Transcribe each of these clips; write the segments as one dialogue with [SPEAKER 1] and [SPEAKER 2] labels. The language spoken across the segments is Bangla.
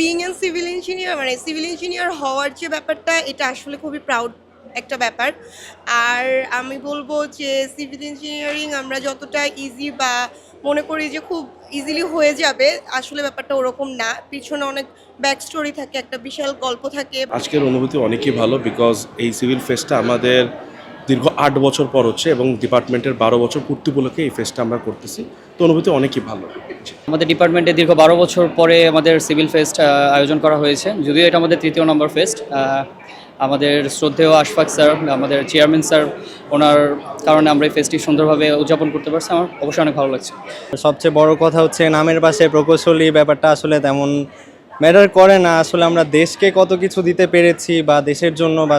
[SPEAKER 1] বিইং এন সিভিল ইঞ্জিনিয়ার মানে সিভিল ইঞ্জিনিয়ার হওয়ার যে ব্যাপারটা, এটা আসলে খুবই প্রাউড একটা ব্যাপার। আর আমি বলব যে সিভিল ইঞ্জিনিয়ারিং আমরা যতটা ইজি বা মনে করি যে খুব ইজিলি হয়ে যাবে, আসলে ব্যাপারটা ওরকম না। পিছনে অনেক ব্যাক স্টোরি থাকে, একটা বিশাল গল্প থাকে।
[SPEAKER 2] আজকের অনুভূতি অনেকই ভালো বিকজ এই সিভিল ফেস্টটা আমাদের দীর্ঘ আট বছর পর হচ্ছে এবং ডিপার্টমেন্টের বারো বছর পূর্তি উপলক্ষে এই ফেস্টটা আমরা করতেছি। তো অনুভূতি অনেকই ভালো।
[SPEAKER 3] আমাদের ডিপার্টমেন্টে দীর্ঘ বারো বছর পরে আমাদের সিভিল ফেস্ট আয়োজন করা হয়েছে। যদিও এটা আমাদের তৃতীয় নম্বর ফেস্ট আমাদের শ্রদ্ধেয় আশফাক স্যার আমাদের চেয়ারম্যান স্যার ওনার কারণে আমরা এই ফেস্টটি সুন্দরভাবে উদযাপন করতে পারছি। আমার অবশ্যই অনেক ভালো লাগছে।
[SPEAKER 4] সবচেয়ে বড় কথা হচ্ছে নামের পাশে প্রকৌশলী ব্যাপারটা আসলে তেমন ম্যাটার করে না। আসলে আমরা দেশকে কত কিছু দিতে পেরেছি বা দেশের জন্য বা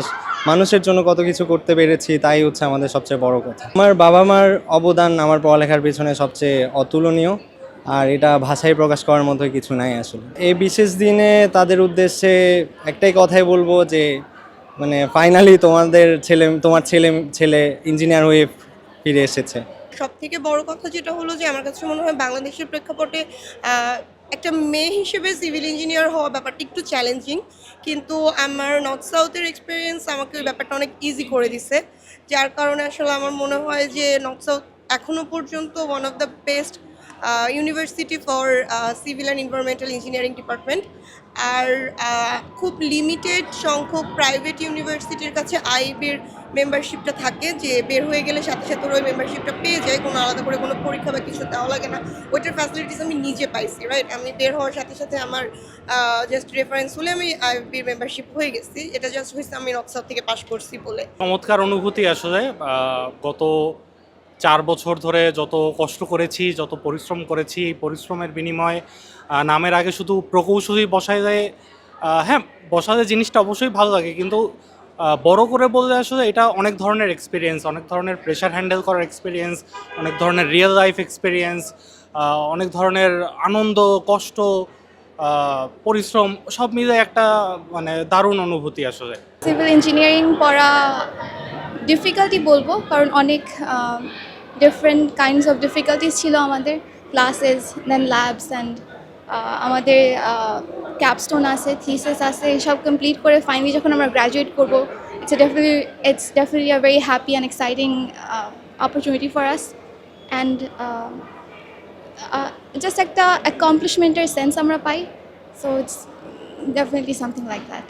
[SPEAKER 4] মানুষের জন্য কত কিছু করতে পেরেছি, তাই হচ্ছে আমাদের সবচেয়ে বড় কথা। আমার বাবা মার অবদান আমার পড়ালেখার পিছনে সবচেয়ে অতুলনীয়, আর এটা ভাষায় প্রকাশ করার মতো কিছু নাই আসলে। এই বিশেষ দিনে তাদের উদ্দেশ্যে একটাই কথাই বলব যে মানে ফাইনালি তোমাদের ছেলে, তোমার ছেলে ছেলে ইঞ্জিনিয়ার হয়ে ফিরে এসেছে।
[SPEAKER 1] সব থেকে বড় কথা যেটা হলো যে, আমার কাছে মনে হয় বাংলাদেশের প্রেক্ষাপটে একটা মেয়ে হিসেবে সিভিল ইঞ্জিনিয়ার হওয়া ব্যাপারটা একটু চ্যালেঞ্জিং কিন্তু আমার নর্থ সাউথের এক্সপিরিয়েন্স আমাকে ওই ব্যাপারটা অনেক ইজি করে দিছে। যার কারণে আসলে আমার মনে হয় যে নর্থ সাউথ এখনও পর্যন্ত one of the best university for civil and environmental engineering department আর খুব লিমিটেড সংখ্যক প্রাইভেট ইউনিভার্সিটির কাছে আইবির মেম্বারশিপটা থাকে যে বের হয়ে গেলে সাথে সাথে ওই মেম্বারশিপটা পেয়ে যায়, কোনো আলাদা করে কোনো পরীক্ষা বা কিছু দেওয়া লাগে না। ওইটার ফ্যাসিলিটিস আমি নিজে পাইছি রাইট আমি বের হওয়ার সাথে সাথে আমার জাস্ট রেফারেন্স হলে আমি আইবির মেম্বারশিপ হয়ে গেছি। এটা জাস্ট হয়েছে আমি নকশা থেকে পাশ করছি বলে।
[SPEAKER 5] চমৎকার অনুভূতি আসলে গত চার বছর ধরে যত কষ্ট করেছি যত পরিশ্রম করেছি এই পরিশ্রমের বিনিময়ে নামের আগে শুধু প্রকৌশলী বসায় আহ, হ্যাঁ বসাতে জিনিসটা অবশ্যই ভালো লাগে কিন্তু বড় করে বললে আসলে এটা অনেক ধরনের এক্সপিরিয়েন্স অনেক ধরনের প্রেশার হ্যান্ডেল করার এক্সপিরিয়েন্স অনেক ধরনের রিয়েল লাইফ এক্সপিরিয়েন্স অনেক ধরনের আনন্দ কষ্ট পরিশ্রম সব মিলে একটা মানে দারুণ অনুভূতি আসলে।
[SPEAKER 6] সিভিল ইঞ্জিনিয়ারিং পড়া ডিফিকাল্টি বলব কারণ অনেক ডিফারেন্ট কাইন্ডস অফ ডিফিকাল্টিস ছিল আমাদের ক্লাসেস দেন ল্যাবস অ্যান্ড আমাদের ক্যাপস্টোন আছে থিসেস আছে সব কমপ্লিট করে ফাইনালি যখন আমরা গ্র্যাজুয়েট করব it's definitely it's definitely a very happy and exciting opportunity for us and just একটা অ্যাকমপ্লিশমেন্টের সেন্স আমরা পাই so it's definitely something like that